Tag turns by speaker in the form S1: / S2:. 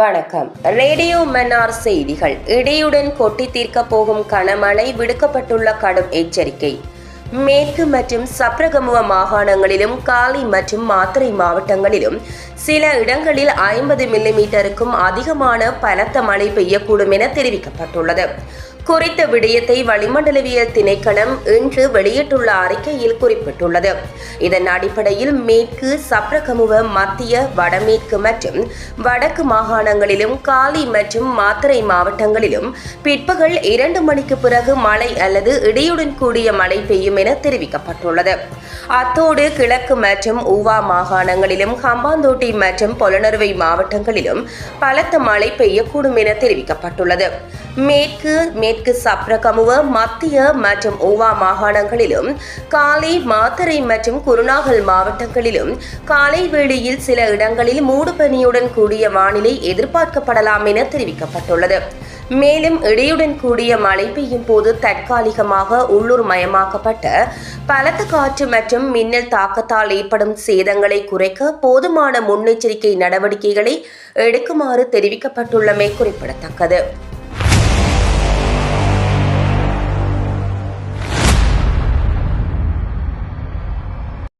S1: வணக்கம். ரேடியோ மன்னார் செய்திகள். இடியுடன் கொட்டி தீர்க்க போகும் கனமழை விடுக்கப்பட்டுள்ள கடும் எச்சரிக்கை. மேற்கு மற்றும் சப்ரகமுவ மாகாணங்களிலும் காலி மற்றும் மாத்திரை மாவட்டங்களிலும் சில இடங்களில் ஐம்பது மில்லிமீட்டருக்கும் அதிகமான பலத்த மழை பெய்யக்கூடும் என தெரிவிக்கப்பட்டுள்ளது. குறித்த விடயத்தை வளிமண்டலவியல் திணைக்களம் இன்று வெளியிட்டுள்ள அறிக்கையில் குறிப்பிட்டுள்ளது. இதன் அடிப்படையில் மேற்கு சப்ரகமுவ மத்திய வடமேற்கு மற்றும் வடக்கு மாகாணங்களிலும் காலி மற்றும் மாத்தறை மாவட்டங்களிலும் பிற்பகல் இரண்டு மணிக்கு பிறகு மழை அல்லது இடியுடன் கூடிய மழை பெய்யும் என தெரிவிக்கப்பட்டுள்ளது. அத்தோடு கிழக்கு மற்றும் ஊவா மாகாணங்களிலும் ஹம்பாந்தோட்டை மற்றும் பொலனறுவை மாவட்டங்களிலும் பலத்த மழை பெய்யக்கூடும் என தெரிவிக்கப்பட்டுள்ளது. மேற்கு மேற்கு சப்ரகமுவ மத்திய மற்றும் ஓவா மாகாணங்களிலும் காலை மாத்தரை மற்றும் குருநாகல் மாவட்டங்களிலும் காலை வேளையில் சில இடங்களில் மூடுபனியுடன் கூடிய வானிலை எதிர்பார்க்கப்படலாம் என தெரிவிக்கப்பட்டுள்ளது. மேலும் இடியுடன் கூடிய மழை பெய்யும் போது தற்காலிகமாக உள்ளூர் மயமாக்கப்பட்ட பலத்த காற்று மற்றும் மின்னல் தாக்கத்தால் ஏற்படும் சேதங்களை குறைக்க போதுமான முன்னெச்சரிக்கை நடவடிக்கைகளை எடுக்குமாறு தெரிவிக்கப்பட்டுள்ளமை குறிப்பிடத்தக்கது.